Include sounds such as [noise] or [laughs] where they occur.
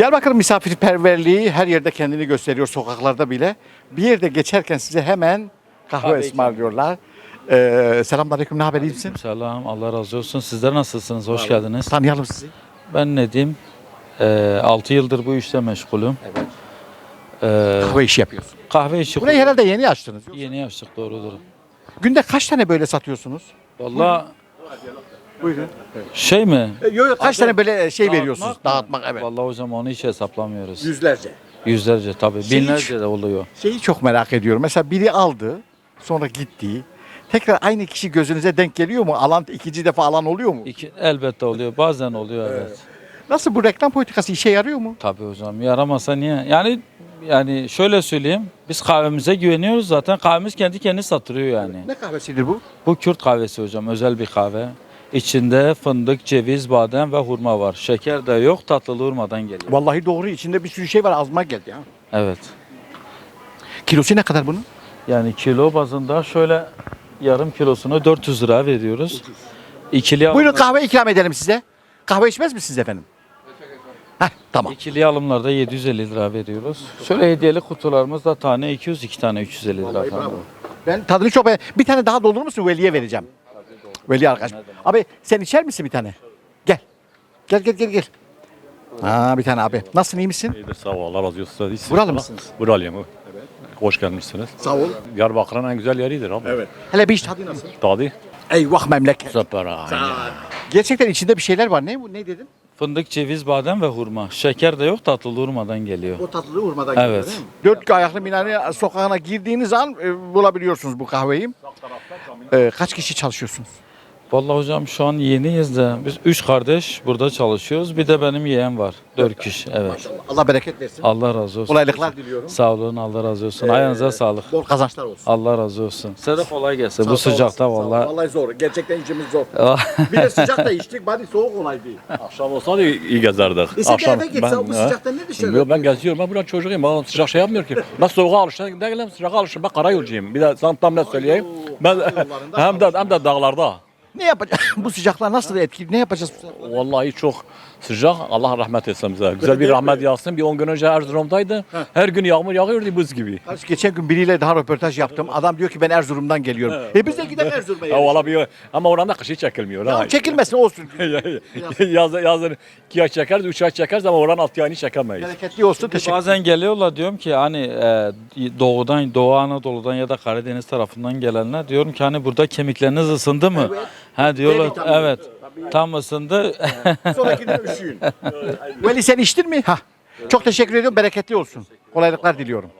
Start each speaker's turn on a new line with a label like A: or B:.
A: Diyarbakır misafirperverliği her yerde kendini gösteriyor sokaklarda bile. Bir yerde geçerken size hemen kahve, ısmarlıyorlar. Ee, selamünaleyküm ne haber iyi misin?
B: Selam, Allah razı olsun. Sizler nasılsınız? Hoş geldiniz.
A: Tanıyalım sizi.
B: Ben Nedim. Ee, 6 yıldır bu işte meşgulüm.
A: Evet.
B: Ee,
A: Kahve işi yapıyorsun.
B: kahve işi
A: Burayı herhalde yeni açtınız.
B: yeni açtık doğrudur.
A: Günde kaç tane böyle satıyorsunuz?
B: Valla
A: Buyurun.
B: şey mi?
A: Yok yok kaç tane böyle şey
B: Dağıtmak
A: veriyorsunuz?
B: mı?
A: Dağıtmak evet.
B: Vallahi hocam onu hiç hesaplamıyoruz.
A: Yüzlerce.
B: Yüzlerce tabii.
A: Şey
B: Binlerce de oluyor.
A: Şeyi çok merak ediyorum. Mesela biri aldı, sonra gitti. Tekrar aynı kişi gözünüze denk geliyor mu? Alan ikinci defa alan oluyor mu?
B: İki, elbette oluyor. Bazen oluyor evet.
A: Nasıl bu reklam politikası işe yarıyor mu?
B: Tabii hocam. Yaramasa niye? Yani yani şöyle söyleyeyim. Biz kahvemize güveniyoruz zaten. Kahvemiz kendi kendini satırıyor yani.
A: Ne kahvesidir bu?
B: Bu Kürt kahvesi hocam. Özel bir kahve. İçinde fındık, ceviz, badem ve hurma var. Şeker de yok. Tatlılı hurmadan geliyor.
A: Vallahi doğru. içinde bir sürü şey var. Azma geldi ya.
B: Evet.
A: Kilosu ne kadar bunun?
B: Yani kilo bazında şöyle yarım kilosunu 400 lira veriyoruz. İkili
A: Buyurun
B: alımlar,
A: kahve ikram edelim size. Kahve içmez misiniz efendim? Heh, tamam.
B: ikili alımlarda 750 lira veriyoruz. Şöyle hediyelik kutularımız da tane 200, iki tane 350 lira.
A: Ben tadını çok beğen- Bir tane daha doldurur musun? Veli'ye vereceğim. Veli arkadaş. Abi sen içer misin bir tane? Gel. Gel gel gel gel. Ha bir tane abi. Nasılsın iyi misin?
C: İyidir sağ ol Allah razı olsun. İyisiniz
A: Buralı mısınız?
C: Buralıyım. Evet. Hoş gelmişsiniz.
A: Sağ ol.
C: Diyarbakır'ın en güzel yeridir abi. Evet.
A: Hele bir iç tadı nasıl?
C: Tadı.
A: Eyvah memleket.
C: Süper abi.
A: Gerçekten içinde bir şeyler var. Ne bu? Ne dedin?
B: Fındık, ceviz, badem ve hurma. Şeker de yok, tatlılı hurmadan geliyor.
A: O tatlılığı vurmadan
B: Evet.
A: geliyor değil mi? Dört ayaklı minare sokağına girdiğiniz an e, bulabiliyorsunuz bu kahveyi. E, kaç kişi çalışıyorsunuz?
B: Vallahi hocam şu an yeniyiz de biz üç kardeş burada çalışıyoruz. Bir de benim yeğen var. Dört kişi evet.
A: Allah bereket versin.
B: Allah razı olsun.
A: Kolaylıklar diliyorum.
B: Sağ olun Allah razı olsun. Ayağınıza sağlık.
A: Bol kazançlar olsun.
B: Allah razı olsun. Size de kolay gelsin.
A: Sağ
B: Bu sıcakta
A: sağ ol.
B: vallahi.
A: Vallahi zor. Gerçekten işimiz zor. [laughs] bir de sıcakta içtik. Bari soğuk olaydı.
C: Akşam olsaydı iyi gezerdik.
A: E sen de eve gitsen bu sıcakta ne düşer?
C: Yok ben geziyorum. Ben buradan çocuğuyum. Bana sıcak şey yapmıyor ki. Ben soğuğa alıştım. Değilim sıcağa alıştım. Ben karayolcuyum. Bir de sana tam ne söyleyeyim. Ben [laughs] hem de hem de dağlarda. [laughs]
A: Ne yapacağız? bu sıcaklar nasıl etkili? Ne yapacağız? bu sıcaklar?
C: Vallahi çok sıcak. Allah rahmet etsin bize. Güzel bir rahmet yağsın. Bir 10 gün önce Erzurum'daydı. Her gün yağmur yağıyordu buz gibi.
A: Kardeş, Geçen gün biriyle daha röportaj yaptım. Adam diyor ki ben Erzurum'dan geliyorum. E biz de gidelim Erzurum'a.
C: Ya
A: yani.
C: valla bir ama oranda kışı çekilmiyor. ha.
A: Tamam çekilmesin olsun. [laughs]
C: yaz, yazın iki ay çekeriz, üç ay çekeriz ama oranın altı ayını çekemeyiz.
A: Bereketli olsun. Teşekkür
B: Bazen geliyorlar diyorum ki hani e, doğudan, Doğu Anadolu'dan ya da Karadeniz tarafından gelenler diyorum ki hani burada kemikleriniz ısındı mı? Ha diyorlar
A: vitamini.
B: evet. Tam ısındı.
A: Sonrakine üşüyün. Veli sen içtin mi? Ha. Çok teşekkür ediyorum. Bereketli olsun. Kolaylıklar diliyorum.